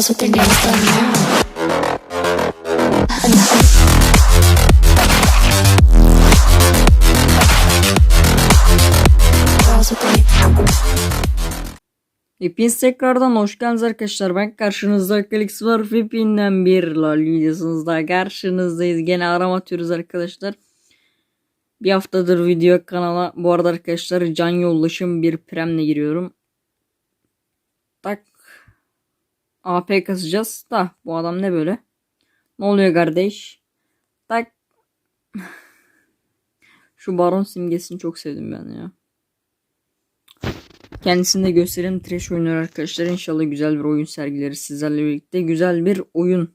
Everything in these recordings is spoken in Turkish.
girls with their nails done now. Hepiniz tekrardan hoş geldiniz arkadaşlar. Ben karşınızda Kalix var. Fipin'den bir lol videosunda karşınızdayız. Gene arama atıyoruz arkadaşlar. Bir haftadır video kanala. Bu arada arkadaşlar can yollaşım bir premle giriyorum. Tak. AP kasacağız. Da bu adam ne böyle? Ne oluyor kardeş? Tak. Şu baron simgesini çok sevdim ben ya. Kendisini de gösterelim. Trash oynuyor arkadaşlar. İnşallah güzel bir oyun sergileriz sizlerle birlikte. Güzel bir oyun.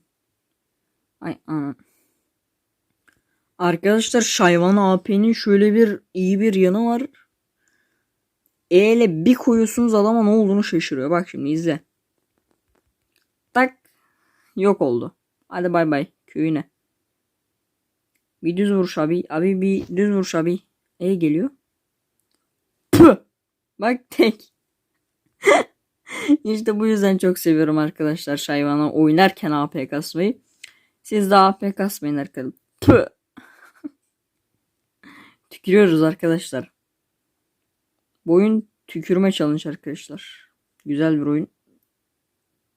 Ay ana. Arkadaşlar Şayvan AP'nin şöyle bir iyi bir yanı var. E ile bir koyuyorsunuz adama ne olduğunu şaşırıyor. Bak şimdi izle. Yok oldu. Hadi bay bay köyüne. Bir düz vuruş abi. Abi bir düz vuruş abi. E geliyor. Püh. Bak tek. işte bu yüzden çok seviyorum arkadaşlar Şayvan'a oynarken AP kasmayı. Siz de AP kasmayın arkadaşlar. Tükürüyoruz arkadaşlar. Bu oyun tükürme challenge arkadaşlar. Güzel bir oyun.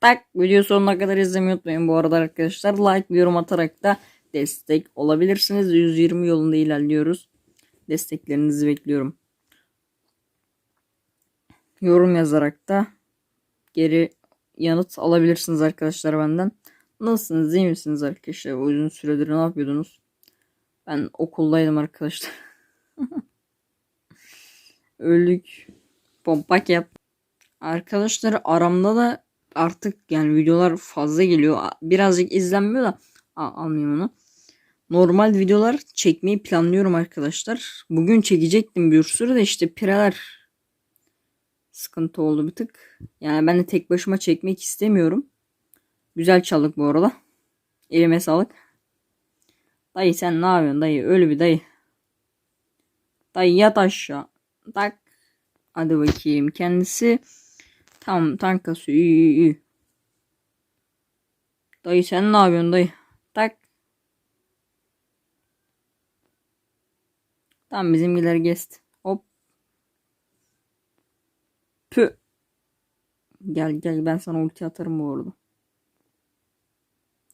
Tak video sonuna kadar izlemeyi unutmayın bu arada arkadaşlar. Like yorum atarak da destek olabilirsiniz. 120 yolunda ilerliyoruz. Desteklerinizi bekliyorum yorum yazarak da geri yanıt alabilirsiniz arkadaşlar benden. Nasılsınız iyi misiniz arkadaşlar? Uzun süredir ne yapıyordunuz? Ben okuldaydım arkadaşlar. Öldük. Pompak yap. Arkadaşlar aramda da artık yani videolar fazla geliyor. Birazcık izlenmiyor da almayayım onu. Normal videolar çekmeyi planlıyorum arkadaşlar. Bugün çekecektim bir sürü de işte pireler sıkıntı oldu bir tık. Yani ben de tek başıma çekmek istemiyorum. Güzel çaldık bu arada. Elime sağlık. Dayı sen ne yapıyorsun dayı? Ölü bir dayı. Dayı yat aşağı. Tak. Hadi bakayım. Kendisi tam tank kasıyor. İyi, iyi, iyi. Dayı sen ne yapıyorsun dayı? Tak. Tam bizimkiler geçti. Hop. Pü. Gel gel ben sana ulti atarım bu arada.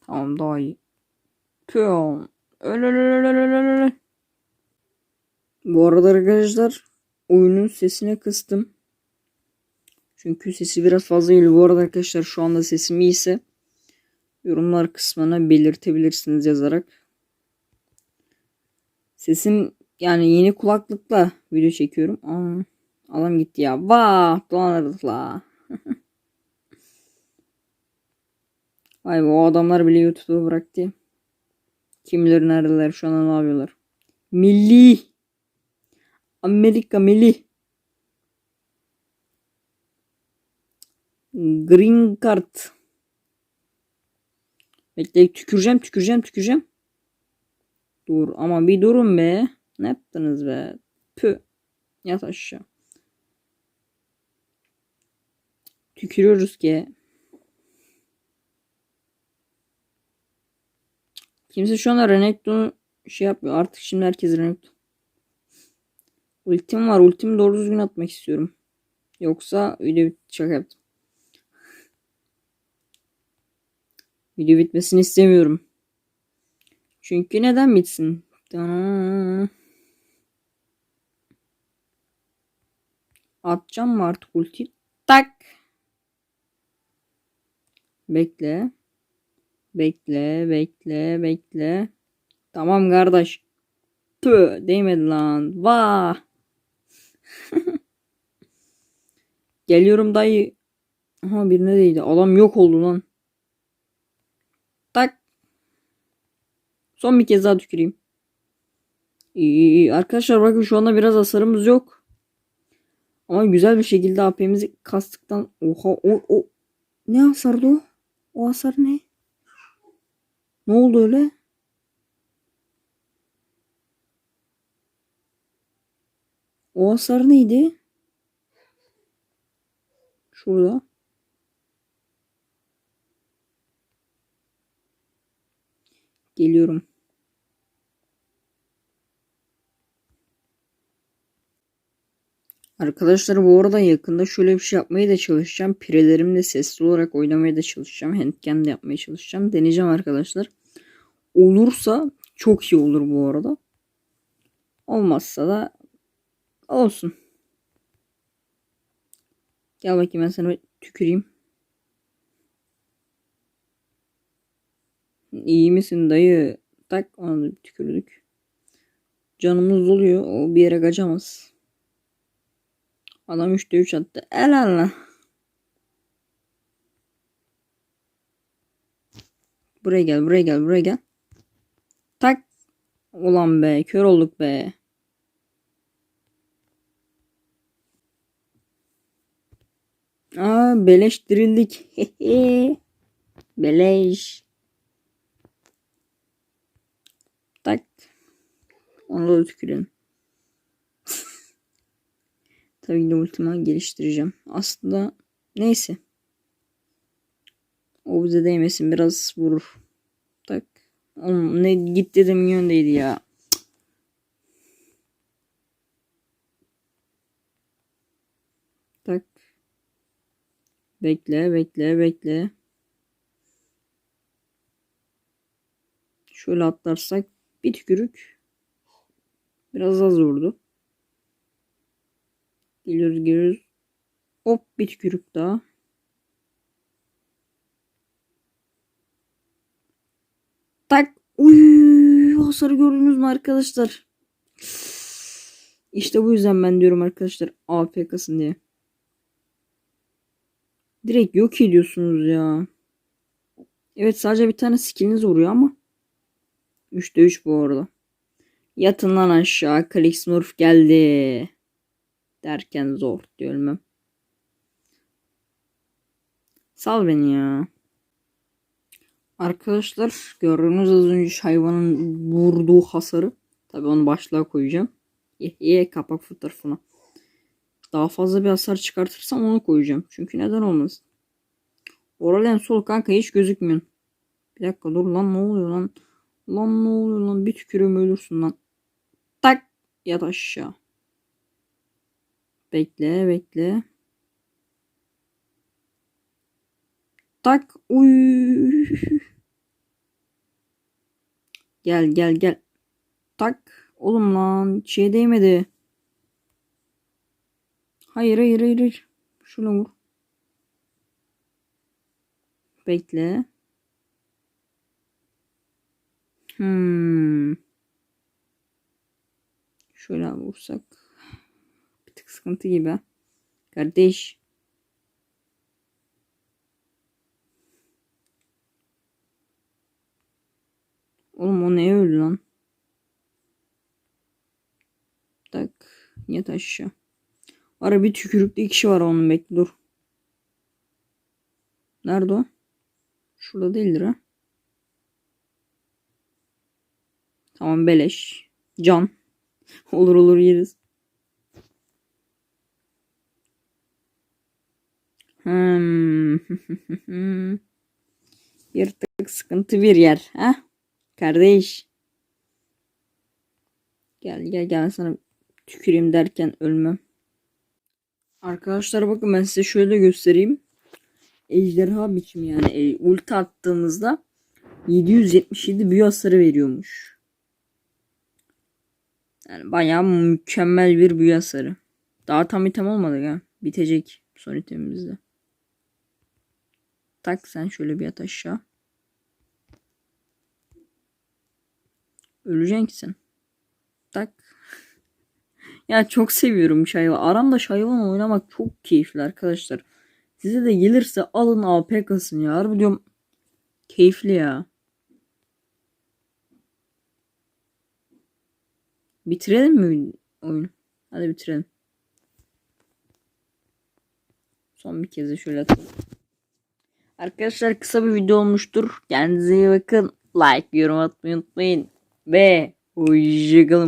Tamam daha iyi. Pü. Öl öl öl öl öl öl. Bu arada arkadaşlar oyunun sesini kıstım. Çünkü sesi biraz fazla geliyor. Bu arada arkadaşlar şu anda sesim iyiyse yorumlar kısmına belirtebilirsiniz yazarak. Sesim yani yeni kulaklıkla video çekiyorum. Aa. Adam gitti ya. Vah dolanırdık la. Vay be o adamlar bile YouTube'u bıraktı. Kim bilir neredeler şu an ne yapıyorlar. Milli. Amerika milli. Green card. Bekle tüküreceğim tüküreceğim tüküreceğim. Dur ama bir durun be. Ne yaptınız be? Pü. Yat aşağı. Tükürüyoruz ki. Kimse şu anda Renekton'u şey yapmıyor. Artık şimdi herkes Renekton. Ultim var. Ultimi doğru düzgün atmak istiyorum. Yoksa video şaka yaptım. Video bitmesini istemiyorum. Çünkü neden bitsin? Atacağım mı artık ulti? Tak. Bekle. Bekle, bekle, bekle. Tamam kardeş. Tüh, değmedi lan. Vah. Geliyorum dayı. Aha birine değdi. Adam yok oldu lan. Son bir kez daha tüküreyim. Ee, arkadaşlar bakın şu anda biraz hasarımız yok. Ama güzel bir şekilde AP'mizi kastıktan oha o, o ne hasardı o? O hasar ne? Ne oldu öyle? O hasar neydi? Şurada. Geliyorum. Arkadaşlar bu arada yakında şöyle bir şey yapmaya da çalışacağım. Pirelerimle sesli olarak oynamaya da çalışacağım. Handcam de yapmaya çalışacağım. Deneyeceğim arkadaşlar. Olursa çok iyi olur bu arada. Olmazsa da olsun. Gel bakayım ben sana tüküreyim. İyi misin dayı? Tak ona da tükürdük. Canımız doluyor. O bir yere kaçamaz. Adam 3'te 3 attı. El Allah. Buraya gel, buraya gel, buraya gel. Tak. Ulan be, kör olduk be. Aa, beleş dirildik. beleş. Tak. Onu da tükürelim. Tabii de ultimi geliştireceğim. Aslında neyse. O bize değmesin biraz vurur. Tak. Oğlum ne git dedim yöndeydi ya. Tak. Bekle bekle bekle. Şöyle atlarsak bir tükürük. Biraz az vurdu. Geliyoruz geliyoruz. Hop bir tükürük daha. Tak. Uy, hasarı gördünüz mü arkadaşlar? İşte bu yüzden ben diyorum arkadaşlar AFK'sın diye. Direkt yok ediyorsunuz ya. Evet sadece bir tane skilliniz vuruyor ama. 3'te 3 bu arada. Yatın lan aşağı. Kalix North geldi derken zor diyorum ben. Sal beni ya. Arkadaşlar gördüğünüz az önce hayvanın vurduğu hasarı. Tabi onu başlığa koyacağım. Ye, ye kapak fotoğrafına. Daha fazla bir hasar çıkartırsam onu koyacağım. Çünkü neden olmasın. Oralen sol kanka hiç gözükmüyor. Bir dakika dur lan ne oluyor lan. Lan ne oluyor lan bir tükürüğüm ölürsün lan. Tak yat aşağı. Bekle bekle. Tak. Uy. Gel gel gel. Tak. Oğlum lan şey değmedi. Hayır hayır hayır. hayır. Şuna vur. Bekle. Hmm. Şöyle vursak sıkıntı gibi. Kardeş. Oğlum o neye öldü lan? Tak. Yat aşağı. Ara bir tükürüklü kişi var onun bekle dur. Nerede o? Şurada değildir ha. Tamam beleş. Can. olur olur yeriz. Hmm. bir tık sıkıntı bir yer. Ha? Kardeş. Gel gel gel sana tüküreyim derken ölmem. Arkadaşlar bakın ben size şöyle göstereyim. Ejderha biçimi yani e, ulti attığımızda 777 büyü hasarı veriyormuş. Yani bayağı mükemmel bir büyü hasarı. Daha tam item olmadı ya. Bitecek son itemimizde. Tak sen şöyle bir at aşağı. Öleceksin. Tak. ya çok seviyorum Şayvan. Aramda Şayvan oynamak çok keyifli arkadaşlar. Size de gelirse alın AP kasın ya. Harbi diyorum keyifli ya. Bitirelim mi oyunu? Hadi bitirelim. Son bir kez de şöyle atalım. Arkadaşlar kısa bir video olmuştur. Kendinize iyi bakın. Like, yorum atmayı unutmayın. Ve hoşçakalın.